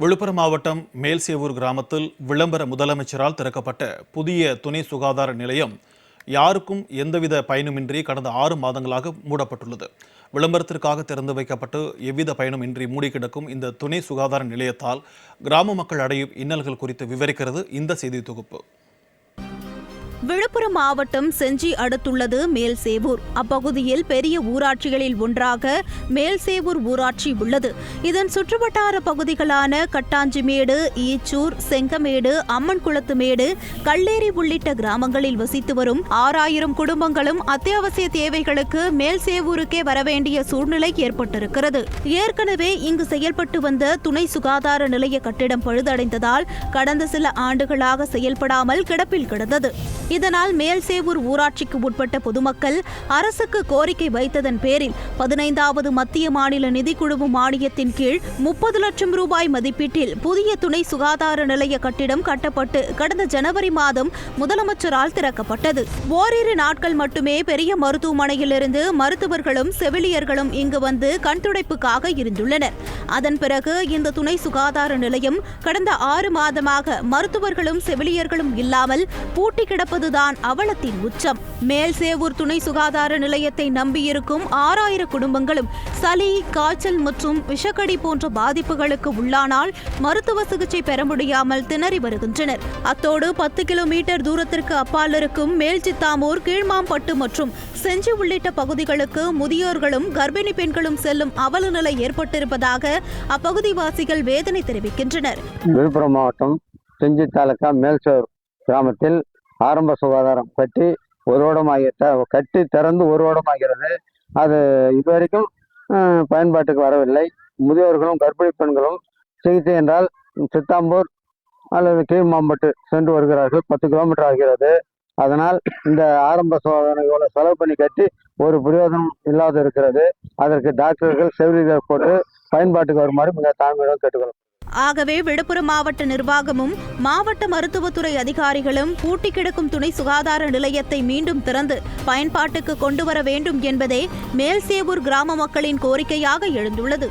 விழுப்புரம் மாவட்டம் மேல்சேவூர் கிராமத்தில் விளம்பர முதலமைச்சரால் திறக்கப்பட்ட புதிய துணை சுகாதார நிலையம் யாருக்கும் எந்தவித பயனுமின்றி கடந்த ஆறு மாதங்களாக மூடப்பட்டுள்ளது. விளம்பரத்திற்காக திறந்து வைக்கப்பட்டு எவ்வித பயனுமின்றி மூடி கிடக்கும் இந்த துணை சுகாதார நிலையத்தால் கிராம மக்கள் அடையும் இன்னல்கள் குறித்து விவரிக்கிறது இந்த செய்தி தொகுப்பு. விழுப்புரம் மாவட்டம் செஞ்சி அடுத்துள்ளது மேல்சேவூர். அப்பகுதியில் பெரிய ஊராட்சிகளில் ஒன்றாக மேல்சேவூர் ஊராட்சி உள்ளது. இதன் சுற்றுவட்டார பகுதிகளான கட்டாஞ்சிமேடு ஈச்சூர் செங்கமேடு அம்மன்குளத்துமேடு கல்லேரி உள்ளிட்ட கிராமங்களில் வசித்து வரும் ஆறாயிரம் குடும்பங்களும் அத்தியாவசிய தேவைகளுக்கு மேல்சேவூருக்கே வரவேண்டிய சூழ்நிலை ஏற்பட்டிருக்கிறது. ஏற்கனவே இங்கு செயல்பட்டு வந்த துணை சுகாதார நிலைய கட்டிடம் பழுதடைந்ததால் கடந்த சில ஆண்டுகளாக செயல்படாமல் கிடப்பில் கிடந்தது. இதனால் மேல்சேவூர் ஊராட்சிக்கு உட்பட்ட பொதுமக்கள் அரசுக்கு கோரிக்கை வைத்ததன் பேரில் பதினைந்தாவது மத்திய மாநில நிதிக்குழு மானியத்தின் கீழ் முப்பது லட்சம் ரூபாய் மதிப்பீட்டில் புதிய துணை சுகாதார நிலைய கட்டிடம் கட்டப்பட்டு கடந்த ஜனவரி மாதம் முதலமைச்சரால் திறக்கப்பட்டது. ஓரிரு நாட்கள் மட்டுமே பெரிய மருத்துவமனையிலிருந்து மருத்துவர்களும் செவிலியர்களும் இங்கு வந்து கண்துடைப்புக்காக இருந்துள்ளனர். அதன் பிறகு இந்த துணை சுகாதார நிலையம் கடந்த ஆறு மாதமாக மருத்துவர்களும் செவிலியர்களும் இல்லாமல் பூட்டி அதுதான் அவலத்தின் உச்சம். மேல்சேவூர் துணை சுகாதார நிலையத்தை நம்பியிருக்கும் ஆறாயிரம் குடும்பங்களும் சளி காய்ச்சல் மற்றும் விஷக்கடி போன்ற பாதிப்புகளுக்கு உள்ளானால் மருத்துவ சிகிச்சை பெற முடியாமல் திணறி வருகின்றனர். அத்தோடு பத்து கிலோமீட்டர் தூரத்திற்கு அப்பால் இருக்கும் மேல்சித்தாமூர் கீழ்மாம்பட்டு மற்றும் செஞ்சி உள்ளிட்ட பகுதிகளுக்கு முதியோர்களும் கர்ப்பிணி பெண்களும் செல்லும் அவல நிலை ஏற்பட்டிருப்பதாக அப்பகுதிவாசிகள் வேதனை தெரிவிக்கின்றனர். விழுப்புரம் மாவட்டம் செஞ்சி தாலுகா மேல்சோர் கிராமத்தில் ஆரம்ப சுகாதாரம் கட்டி ஒரு வருடமாகிட்ட கட்டி திறந்து ஒரு வருடமாகிறது அது இதுவரைக்கும் பயன்பாட்டுக்கு வரவில்லை. முதியோர்களும் கர்ப்பிணி பெண்களும் சிகிச்சை என்றால் சித்தாம்பூர் அல்லது கீழ்மாம்பட்டு சென்று வருகிறார்கள். பத்து கிலோமீட்டர் ஆகிறது. அதனால் இந்த ஆரம்ப சோதனை இவ்வளோ செலவு பண்ணி கட்டி ஒரு பிரயோஜனம் இல்லாத இருக்கிறது. அதற்கு டாக்டர்கள் செவிலியர் போட்டு பயன்பாட்டுக்கு வருமாறு மிக தாழ்மையுடன் கேட்டுக்கொள்ளும் ஆகவே விழுப்புரம் மாவட்ட நிர்வாகமும் மாவட்ட மருத்துவத்துறை அதிகாரிகளும் பூட்டி கிடக்கும் துணை சுகாதார நிலையத்தை மீண்டும் திறந்து பயன்பாட்டுக்கு கொண்டு வர வேண்டும் என்பதே மேல்சேவூர் கிராம மக்களின் கோரிக்கையாக எழுந்துள்ளது.